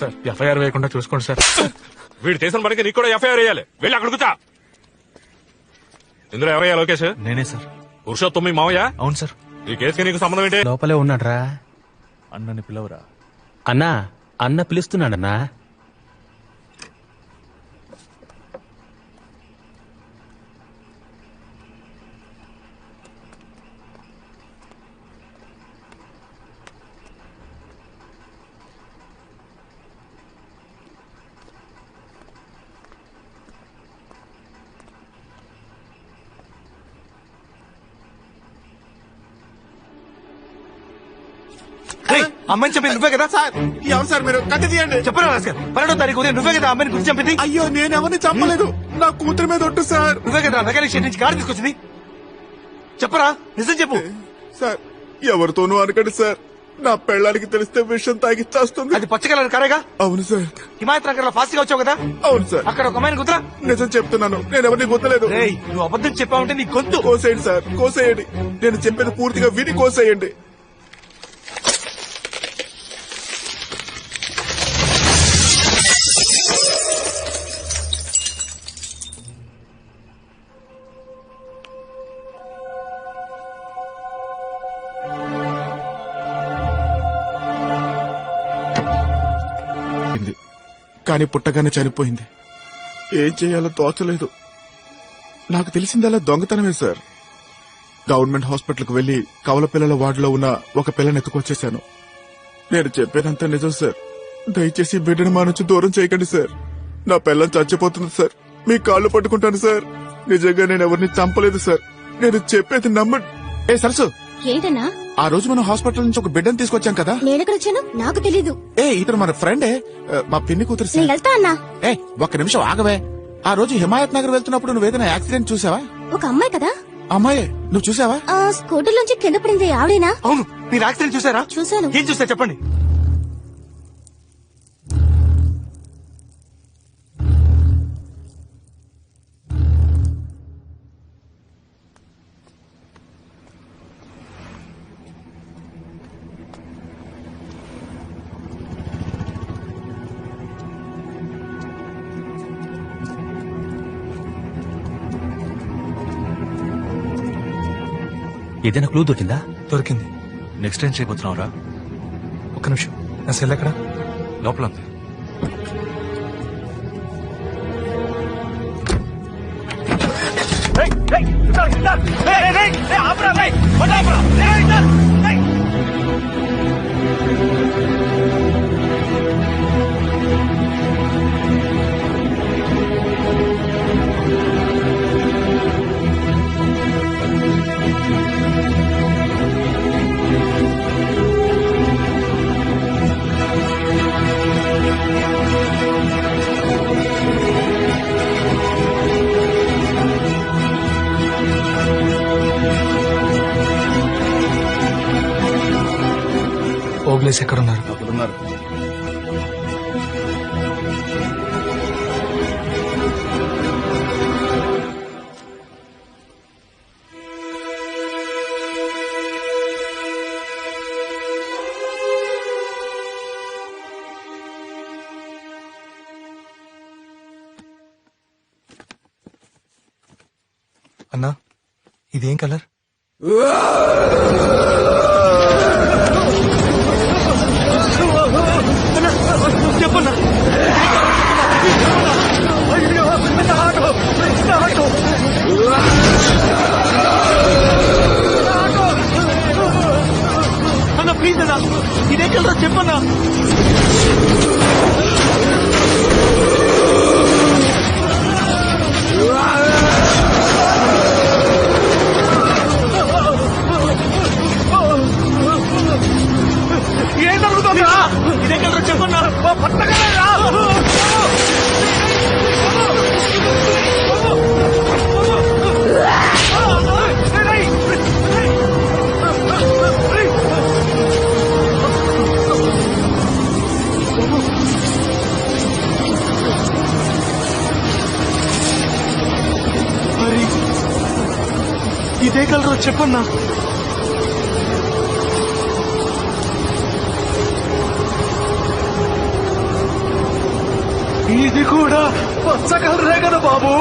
Sir FIR వేయకుండా చూసుకోండి sir. వీడు చేసిన పనికి నీకు కూడా ఎఫ్ఐఆర్ వేయాలి. వెళ్ళి అక్కడ కూర్చో. ఇందులో ఎవరయ్యా లోకేష్? నేనే సార్. పురుషోత్తమి మావయ్య? అవును సార్. ఈ కేసుకి నీకు సంబంధం ఏంటి? లోపలే ఉన్నాడ్రా. అన్నని పిలవరా? అన్నా అన్న పిలుస్తున్నాడన్నా. అమ్మాయిని చెప్పింది నువ్వే కదా? సార్ ఎవరు సార్ మీరు కట్టి తీయండి. చెప్పరా భాస్కర్ పన్నెండో తారీఖు ఉదయం నువ్వే కదా అమ్మాయిని గురించి చంపింది? అయ్యో నేను ఎవరిని చంపలేదు. నా కూతురు మీద ఒట్టు సార్. నువ్వే కదా మెకానిక్ షెడ్ నుంచి కారు తీసుకొచ్చింది? చెప్పరా నిజం చెప్పు. సార్ ఎవరితోనూ అనకండి సార్. నా పెళ్ళానికి తెలిస్తే విషయం తాగి చేస్తుంది. అది పచ్చ కలర్ కారేగా? అవును సార్. హిమాయత్ నగర్లో ఫాస్ట్గా వచ్చావు కదా? అవును సార్. అక్కడ ఒక అమ్మాయిని కుదరా నిజం చెప్తున్నాను. నేను ఎవరిని గుర్తలేదు నువ్వు అబద్ధం చెప్పావంటే నీ గొంతు. కోసేయండి సార్. కోసేయండి. నేను చెప్పేది పూర్తిగా విని కోసేయండి. కానీ పుట్టగానే చనిపోయింది. ఏం చేయాలో తోచలేదు. నాకు తెలిసిందల్లా దొంగతనమే సార్. గవర్నమెంట్ హాస్పిటల్కి వెళ్ళి కవల పిల్లల వార్డులో ఉన్న ఒక పిల్లని ఎత్తుకొచ్చేశాను. నేను చెప్పేదంతా నిజం సార్. దయచేసి బిడ్డను మా నుంచి దూరం చేయకండి సార్. నా పిల్లని చచ్చిపోతుంది సార్. మీ కాళ్ళు పట్టుకుంటాను సార్. నిజంగా నేను ఎవరిని చంపలేదు సార్. నేను చెప్పేది నమ్మండి ఏ సరసు! ఏంటన్నా ఆ రోజు మనం హాస్పిటల్ నుంచి ఒక బిడ్డను తీసుకొచ్చాం కదా. నేనెక్కడ వచ్చాను నాకు తెలీదు. ఏ ఇతను మన ఫ్రెండే. ఆ, మా పిన్ని కూతురు నేను వెళ్తా అన్నా. ఏ ఒక్క నిమిషం ఆగవే. ఆ రోజు హిమాయత్ నగర్ వెళ్తున్నప్పుడు నువ్వు ఏదైనా యాక్సిడెంట్ చూసావా? ఒక అమ్మాయి కదా. అమ్మాయి నువ్వు చూసావా? ఆ స్కూటర్ నుంచి కింద పడింది ఆవిడేనా? అవును మీరు యాక్సిడెంట్ చూసారా? చూశాను. ఏం చూస్తే చెప్పండి. ఏదైనా క్లూ దొరికిందా? దొరికింది. నెక్స్ట్ ఏం చేయబోతున్నావురా. ఒక్క నిమిషం. నా సెల్ ఎక్కడ? లోపల ఉంది ఓగ్లేస్ ఎక్కడున్నారు? అన్నా ఇదేం కలర్? కలరా చెప్పన్నా ఏం జరుగుతుందా ఇదే కలరా చెప్పన్నా పట్టగలరా మరి చేయగలరో చెప్పన్నా? ఇది కూడా పచ్చగలరే కదా బాబు.